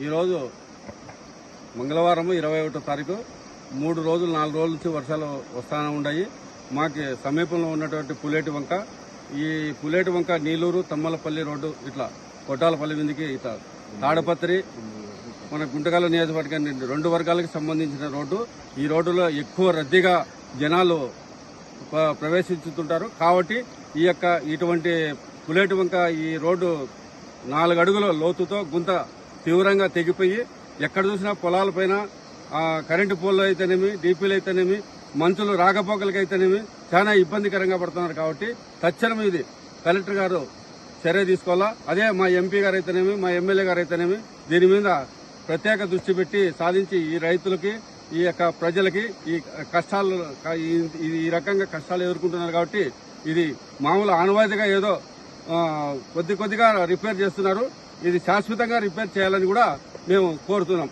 ఈరోజు మంగళవారం ఇరవై ఒకటో తారీఖు మూడు రోజులు నాలుగు రోజుల నుంచి వర్షాలు వస్తానే ఉన్నాయి. మాకు సమీపంలో ఉన్నటువంటి పులేటి వంక ఈ పులేటి వంక నీలూరు తమ్మలపల్లి రోడ్డు ఇట్లా కొట్టాలపల్లి మీదకి ఇట్లా తాడపత్రి మన గుంటకాల నియోజకవర్గాన్ని రెండు వర్గాలకు సంబంధించిన రోడ్డు. ఈ రోడ్డులో ఎక్కువ రద్దీగా జనాలు ప్రవేశించుతుంటారు. కాబట్టి ఈ యొక్క ఇటువంటి పులేటి వంక ఈ రోడ్డు నాలుగు అడుగుల లోతుతో గుంత తీవ్రంగా తెగిపోయి ఎక్కడ చూసినా పొలాలపైన కరెంటు పోల్లు అయితేనేమి డీపీలు అయితేనేమి మంచులు రాకపోకలకి అయితేనేమి చాలా ఇబ్బందికరంగా పడుతున్నారు కాబట్టి తక్షణం ఇది కలెక్టర్ గారు చర్య తీసుకోవాలా? అదే మా ఎంపీ గారు అయితేనేమి మా ఎమ్మెల్యే గారు అయితేనేమి దీని మీద ప్రత్యేక దృష్టి పెట్టి సాధించి ఈ రైతులకి ఈ యొక్క ప్రజలకి ఈ కష్టాలు ఈ- ఈ- రకంగా కష్టాలు ఎదుర్కొంటున్నారు కాబట్టి ఇది మామూలు ఆనవాయితీగా ఏదో కొద్ది కొద్దిగా రిపేర్ చేస్తున్నారు. ఇది శాశ్వతంగా రిపేర్ చేయాలని కూడా మేము కోరుతున్నాం.